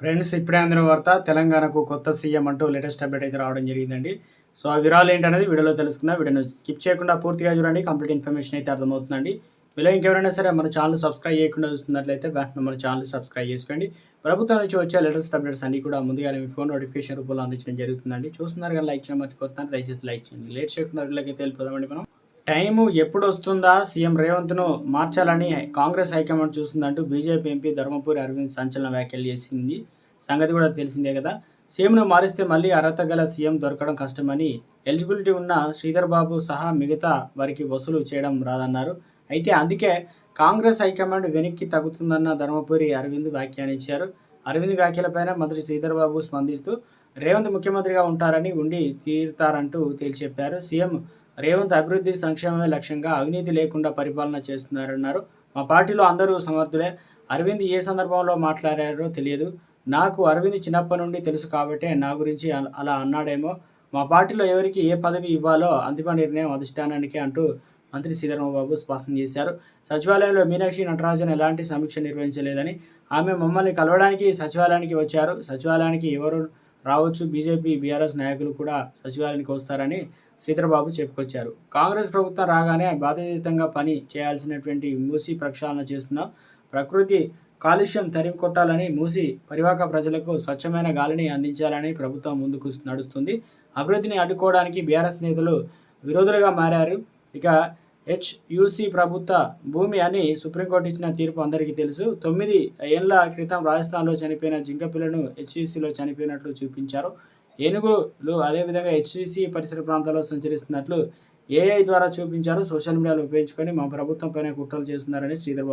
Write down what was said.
Friends ఇప్పుడే అందిన వార్త తెలంగాణకు కొత్త సీఎం అంటూ లేటెస్ట్ అప్డేట్ అయితే రావడం జరిగిందండి. సో ఆ వివరాలు ఏంటనేది వీడియోలో తెలుసుకుందాం. వీడియోను స్కిప్ చేయకుండా పూర్తిగా చూడండి. కంప్లీట్ ఇన్ఫర్మేషన్ అయితే అర్థమవుతుందండి. మీలో ఇంకెవరైనా సరే మన ఛానల్ సబ్స్క్రైబ్ చేయకుండా చూస్తున్నట్లయితే వెంటనే మన ఛానల్ సబ్స్క్రైబ్ చేసుకోండి. ప్రభుత్వం నుంచి వచ్చే లేటెస్ట్ అప్డేట్స్ అన్ని కూడా ముందుగానే మీ ఫోన్ నోటిఫికేషన్ రూపంలో అందించడం జరుగుతుందండి. చూస్తున్నారు కానీ లైక్ చేయడం మర్చిపోతున్నారు. దయచేసి లైక్ చేయండి. లేట్ చేయకుండా వీళ్ళకి తెలిపోదామండి మనం. టైము ఎప్పుడు వస్తుందా సీఎం రేవంత్ను మార్చాలని కాంగ్రెస్ హైకమాండ్ చూస్తుందంటూ బీజేపీ ఎంపీ ధర్మపురి అరవింద్ సంచలన వ్యాఖ్యలు చేసింది. సంగతి కూడా తెలిసిందే కదా. సీఎంను మారిస్తే మళ్ళీ అర్హత గల సీఎం దొరకడం కష్టమని ఎలిజిబిలిటీ ఉన్న శ్రీధర్ బాబు సహా మిగతా వారికి వసూలు చేయడం రాదన్నారు. అయితే అందుకే కాంగ్రెస్ హైకమాండ్ వెనక్కి తగ్గుతుందన్న ధర్మపురి అరవింద్ వ్యాఖ్యానించారు అరవింద్ వ్యాఖ్యలపైన మంత్రి శ్రీధర్ బాబు స్పందిస్తూ రేవంత్ ముఖ్యమంత్రిగా ఉంటారని ఉండి తీరుతారంటూ తేల్చి చెప్పారు. సీఎం రేవంత్ అభివృద్ధి సంక్షేమమే లక్ష్యంగా అవినీతి లేకుండా పరిపాలన చేస్తున్నారన్నారు. మా పార్టీలో అందరూ సమర్థులే. అరవింద్ ఏ సందర్భంలో మాట్లాడారో తెలియదు. నాకు అరవింద్ చిన్నప్పటి నుండి తెలుసు కాబట్టే నా గురించి అలా అన్నాడేమో. మా పార్టీలో ఎవరికి ఏ పదవి ఇవ్వాలో అంతిమ నిర్ణయం అధిష్టానానికి అంటూ మంత్రి సీతారామబాబు స్పష్టం చేశారు. సచివాలయంలో మీనాక్షి నటరాజన్ ఎలాంటి సమీక్ష నిర్వహించలేదని ఆమె మమ్మల్ని కలవడానికి సచివాలయానికి వచ్చారు. సచివాలయానికి ఎవరు రావచ్చు. బీజేపీ బీఆర్ఎస్ నాయకులు కూడా సచివాలయానికి వస్తారని శ్రీధర్బాబు చెప్పుకొచ్చారు. కాంగ్రెస్ ప్రభుత్వం రాగానే బాధ్యతంగా పని చేయాల్సినటువంటి మూసి ప్రక్షాళన చేస్తున్న ప్రకృతి కాలుష్యం తరిమి కొట్టాలని మూసి పరివాహక ప్రజలకు స్వచ్ఛమైన గాలిని అందించాలని ప్రభుత్వం ముందుకు నడుస్తుంది. అభివృద్ధిని అడ్డుకోవడానికి బీఆర్ఎస్ నేతలు విరోధులుగా మారారు. ఇక హెచ్యుసి ప్రభుత్వ భూమి అని సుప్రీంకోర్టు ఇచ్చిన తీర్పు అందరికీ తెలుసు. తొమ్మిది ఏళ్ళ క్రితం రాజస్థాన్లో చనిపోయిన జింకపిల్లను హెచ్యుసిలో చనిపోయినట్లు చూపించారు. ఏనుగులు అదేవిధంగా హెచ్సిసి పరిసర ప్రాంతాల్లో సంచరిస్తున్నట్లు ఏఐ ద్వారా చూపించారు. సోషల్ మీడియాలో ఉపయోగించుకొని మా ప్రభుత్వం పైన కుట్రలు చేస్తున్నారని శ్రీధర్